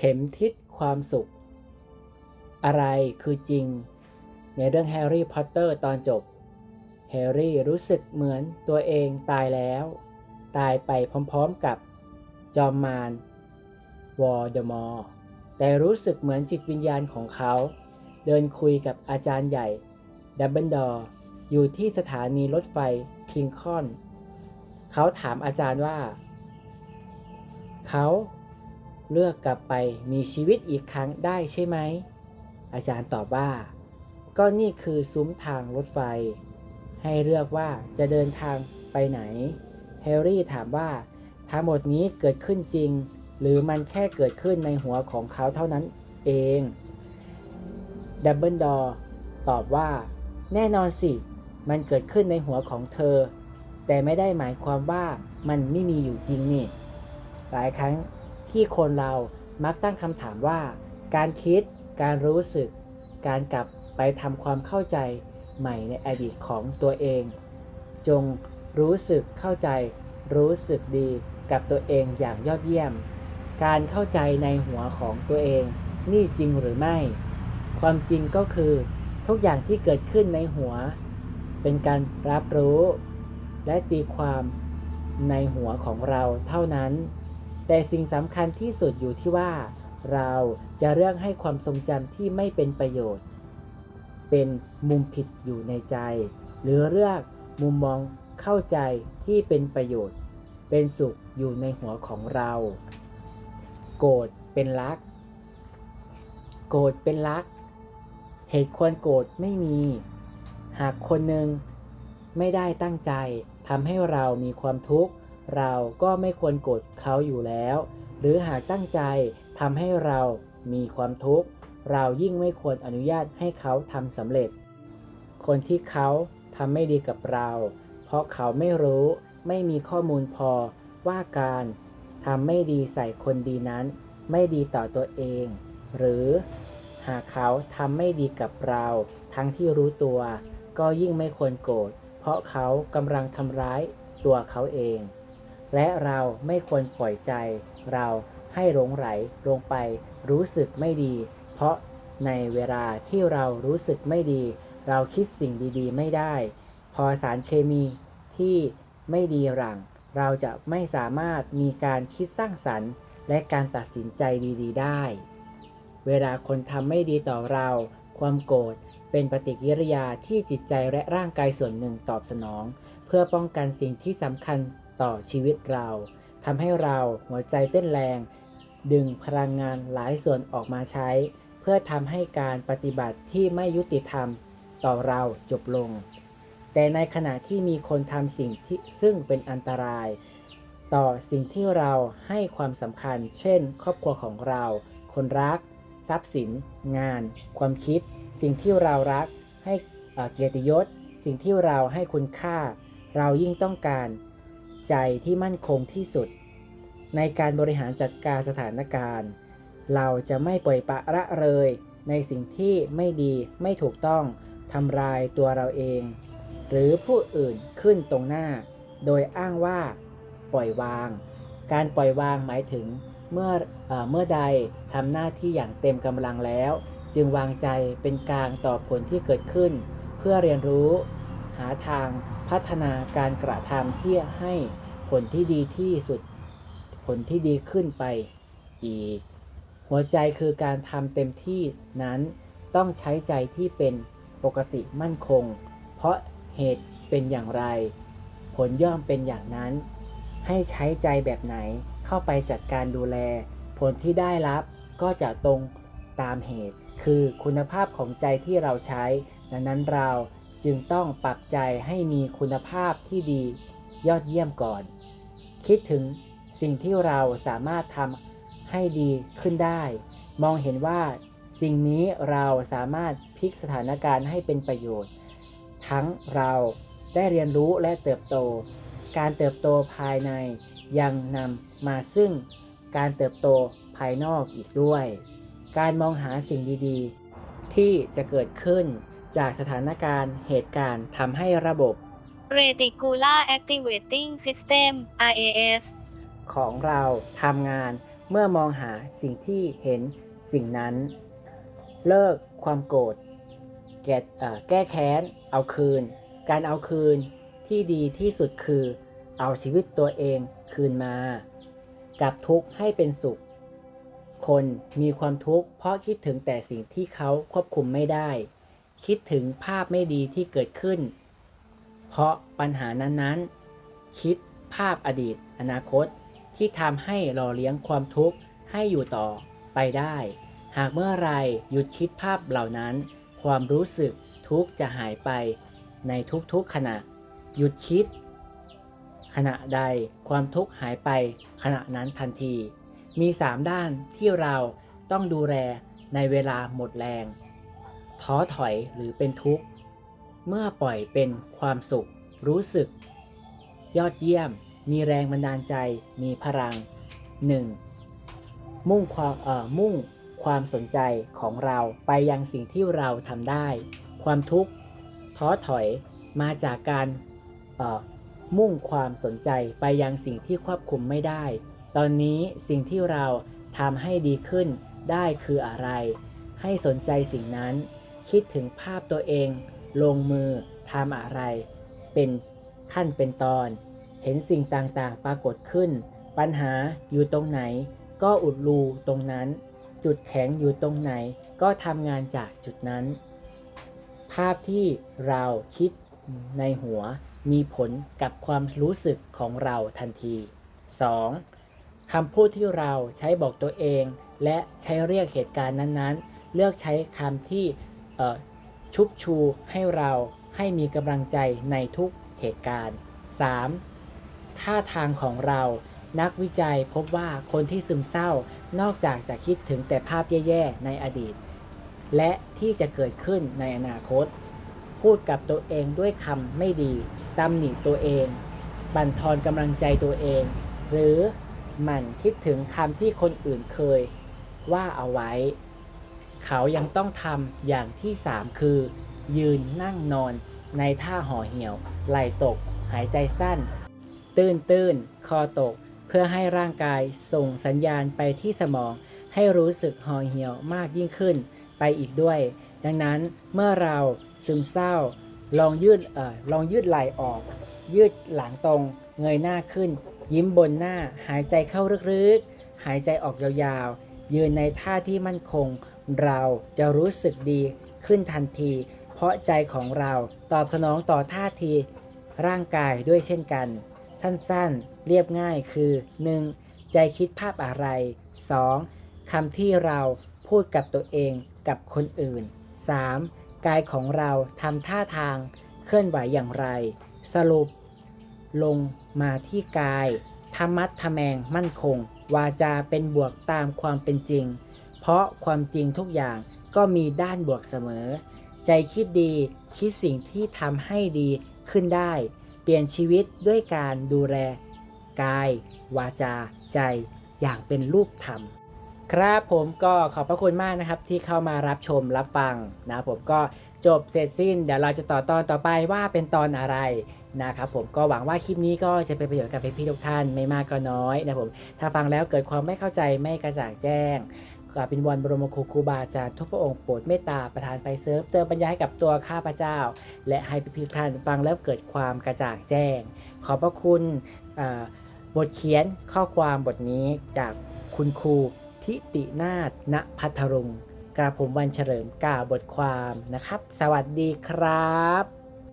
ข็มทิศความสุข อะไรคือจริง ในเรื่องแฮร์รี่พอตเตอร์ตอนจบ แฮร์รี่รู้สึกเหมือนตัวเองตายแล้ว ตายไปพร้อมๆกับจอมมารวอร์เดมอร์แต่รู้สึกเหมือนจิตวิญญาณของเขา เดินคุยกับอาจารย์ใหญ่ดับเบิลดอร์อยู่ที่สถานีรถไฟคิงคอน เขาถามอาจารย์ว่า เขา เลือกกลับไปมีชีวิตอีกครั้งได้ใช่ไหม อาจารย์ตอบว่า ก็นี่คือซุ้มทางรถไฟ ให้เลือกว่าจะเดินทางไปไหน แฮร์รี่ถามว่า ทั้งหมดนี้เกิดขึ้นจริง หรือมันแค่เกิดขึ้นในหัวของเขาเท่านั้นเองดับเบิลดอร์ตอบว่า แน่นอนสิ มันเกิดขึ้นในหัวของเธอ แต่ไม่ได้หมายความว่ามันไม่มีอยู่จริงนี่ หลายครั้ง ที่คนเรามักตั้งคำถามว่า การคิด การรู้สึก การกลับไปทำความเข้าใจใหม่ในอดีตของตัวเอง จงรู้สึกเข้าใจ รู้สึกดีกับตัวเองอย่างยอดเยี่ยม การเข้าใจในหัวของตัวเอง นี่จริงหรือไม่ ความจริงก็คือ ทุกอย่างที่เกิดขึ้นในหัว เป็นการรับรู้ และตีความในหัวของเราเท่านั้น แต่สิ่งสำคัญที่สุดอยู่ที่ว่า เราจะเลือกให้ความทรงจำที่ไม่เป็นประโยชน์ เป็นมุมผิดอยู่ในใจ หรือเลือกมุมมองเข้าใจที่เป็นประโยชน์ เป็นสุขอยู่ในหัวของเรา โกรธเป็นรัก โกรธเป็นรัก เหตุควรโกรธไม่มี หากคนหนึ่งไม่ได้ตั้งใจทำให้เรามีความทุกข์ เราก็ไม่ควรโกรธเขาอยู่แล้ว หรือหากตั้งใจทำให้เรามีความทุกข์ เรายิ่งไม่ควรอนุญาตให้เขาทำสำเร็จ คนที่เขาทำไม่ดีกับเรา เพราะเขาไม่รู้ไม่มีข้อมูลพอว่าการทำไม่ดีใส่คนดีนั้น ไม่ดีต่อตัวเอง หรือหากเขาทำไม่ดีกับเรา ทั้งที่รู้ตัว ก็ยิ่งไม่ควรโกรธเพราะเขากำลังทำร้ายตัวเขาเอง และเราไม่ควรปล่อยใจ เราให้หลงไหลลงไปรู้สึกไม่ดี เพราะในเวลาที่เรารู้สึกไม่ดี เราคิดสิ่งดีๆ ไม่ได้ พอสารเคมีที่ไม่ดีหลัง เราจะไม่สามารถมีการคิดสร้างสรรค์ และการตัดสินใจดีๆ ได้ เวลาคนทำไม่ดีต่อเรา ความโกรธเป็นปฏิกิริยาที่จิตใจและร่างกายส่วนหนึ่งตอบสนอง เพื่อป้องกันสิ่งที่สำคัญ ต่อชีวิตเราทำให้เราหัวใจเต้นแรง ดึงพลังงานหลายส่วนออกมาใช้ เพื่อทำให้การปฏิบัติที่ไม่ยุติธรรมต่อเราจบลง แต่ในขณะที่มีคนทำสิ่งที่ซึ่งเป็นอันตราย ต่อสิ่งที่เราให้ความสำคัญ เช่น ครอบครัวของเรา คนรัก ทรัพย์สิน งาน ความคิด สิ่งที่เรารักให้เอ่อเกียรติยศ สิ่งที่เราให้คุณค่า เรายิ่งต้องการ ใจที่มั่นคงที่สุด ในการบริหารจัดการสถานการณ์ เราจะไม่ปล่อยปะละเลย ในสิ่งที่ไม่ดีไม่ถูกต้องทำลายตัวเราเอง หรือผู้อื่นขึ้นตรงหน้า โดยอ้างว่า ปล่อยวาง การปล่อยวางหมายถึงเมื่อเออเมื่อใดทำหน้าที่อย่างเต็มกำลังแล้ว จึงวางใจเป็นกลางต่อผลที่เกิดขึ้น เพื่อเรียนรู้ หาทาง พัฒนาการกระทำที่ให้ผลที่ดีที่สุด ผลที่ดีขึ้นไปอีก หัวใจคือการทำเต็มที่นั้นต้องใช้ใจที่เป็นปกติมั่นคง เพราะเหตุเป็นอย่างไร ผลย่อมเป็นอย่างนั้น ให้ใช้ใจแบบไหนเข้าไปจัดการดูแล ผลที่ได้รับก็จะตรงตามเหตุ คือคุณภาพของใจที่เราใช้ดังนั้นเรา จึงต้องปรับใจให้มีคุณภาพที่ดียอดเยี่ยมก่อน คิดถึงสิ่งที่เราสามารถทำให้ดีขึ้นได้ มองเห็นว่าสิ่งนี้เราสามารถพลิกสถานการณ์ให้เป็นประโยชน์ ทั้งเราได้เรียนรู้และเติบโต การเติบโตภายในยังนำมาซึ่งการเติบโตภายนอกอีกด้วย การมองหาสิ่งดีๆ ที่จะเกิดขึ้น จากสถานการณ์เหตุการณ์ทำให้ระบบ Reticular Activating System RAS ของเราทำงานเมื่อมองหาสิ่งที่เห็นสิ่งนั้น เลิกความโกรธแก้แก้แค้น เอาคืน การเอาคืนที่ดีที่สุดคือ เอาชีวิตตัวเองคืนมากลับทุกข์ให้เป็นสุข คนมีความทุกข์เพราะคิดถึงแต่สิ่งที่เขาควบคุมไม่ได้ คิดถึงภาพไม่ดีที่เกิดขึ้น เพราะปัญหานั้นๆ คิดภาพอดีต อนาคตที่ทำให้หล่อเลี้ยงความทุกข์ให้อยู่ต่อไปได้ หากเมื่อไรหยุดคิดภาพเหล่านั้น ความรู้สึกทุกข์จะหายไปในทุกๆขณะ หยุดคิด ขณะใดความทุกข์หายไปขณะนั้นทันที มี 3 ด้านที่เราต้องดูแลในเวลาหมดแรง ท้อถอยหรือเป็นทุกข์ เมื่อปล่อยเป็นความสุข รู้สึก ยอดเยี่ยม มีแรงบันดาลใจ มีพลัง 1. มุ่งความเอ่อมุ่งความสนใจของเราไปยังสิ่งที่เราทำได้ ความทุกข์ท้อถอยมาจากการเอ่อมุ่งความสนใจไปยังสิ่งที่ควบคุมไม่ได้ ตอนนี้สิ่งที่เราทำให้ดีขึ้นได้คืออะไร ให้สนใจสิ่งนั้น คิดถึงภาพตัวเอง ลงมือทำอะไร เป็นขั้นเป็นตอน เห็นสิ่งต่างๆ ปรากฏขึ้น ปัญหาอยู่ตรงไหน ก็อุดรูตรงนั้น จุดแข็งอยู่ตรงไหน ก็ทำงานจากจุดนั้น ภาพที่เราคิดในหัวมีผลกับความรู้สึกของเราทันที 2. คำพูดที่เราใช้บอกตัวเอง และใช้เรียกเหตุการณ์นั้นๆ เลือกใช้คำที่ ชุบชูให้เราให้มีกำลังใจในทุกเหตุการณ์ 3. ท่าทางของเรานักวิจัยพบว่าคนที่ซึมเศร้านอกจากจะคิดถึงแต่ภาพแย่ๆในอดีต และที่จะเกิดขึ้นในอนาคต พูดกับตัวเองด้วยคำไม่ดีตำหนิตัวเอง บั่นทอนกำลังใจตัวเอง หรือหมั่นคิดถึงคำที่คนอื่นเคยว่าเอาไว้ เขายังต้องทำอย่างที่ 3 คือ ยืนนั่งนอน ในท่าห่อเหี่ยว ไหลตก หายใจสั้น ตื้นตื้นคอตก เพื่อให้ร่างกายส่งสัญญาณไปที่สมอง ให้รู้สึกห่อเหี่ยวมากยิ่งขึ้นไปอีกด้วย ดังนั้นเมื่อเราซึมเศร้า ลองยืดเออลองยืดไหล่ออก ยืดหลังตรง เงยหน้าขึ้น ยิ้มบนหน้า หายใจเข้าลึกๆ หายใจออกยาวๆ ยืนในท่าที่มั่นคง เราจะรู้สึกดีขึ้นทันที เพราะใจของเราตอบสนองต่อท่าที ร่างกายด้วยเช่นกัน สั้นๆ เรียบง่ายคือ 1. ใจคิดภาพอะไร 2. คำที่เราพูดกับตัวเองกับคนอื่น 3. กายของเราทำท่าทางเคลื่อนไหวอย่างไร สรุป ลงมาที่กายธรรมัดทแมงมั่นคง วาจาเป็นบวกตามความเป็นจริง เพราะความจริงทุกอย่างก็มีด้านบวกเสมอ ใจคิดดีคิดสิ่งที่ทำให้ดีขึ้นได้ เปลี่ยนชีวิตด้วยการดูแล กาย วาจา ใจอย่างเป็นรูปธรรม ครับผมก็ขอบพระคุณมากนะครับที่เข้ามารับชมรับฟังนะผมก็จบเสร็จสิ้น เดี๋ยวเราจะต่อตอนต่อไปว่าเป็นตอนอะไรนะครับผมก็หวังว่าคลิปนี้ก็จะเป็นประโยชน์กับพี่ๆทุกท่านไม่มากก็น้อยนะผมถ้าฟังแล้วเกิดความไม่เข้าใจไม่กระจ่างแจ้ง ก็เป็นวันบรมครูครูบาอาจารย์ทุกพระองค์โปรดเมตตาประทานไปเสริมเติมปัญญาให้กับตัวข้าพเจ้า และให้พี่ๆทุกท่านฟังแล้วเกิดความกระจ่างแจ้ง ขอบพระคุณบทเขียนข้อความบทนี้จากคุณครูทิตินาถณพัทรุงกระผมวันเฉลิมกล่าวบทความนะครับ สวัสดีครับ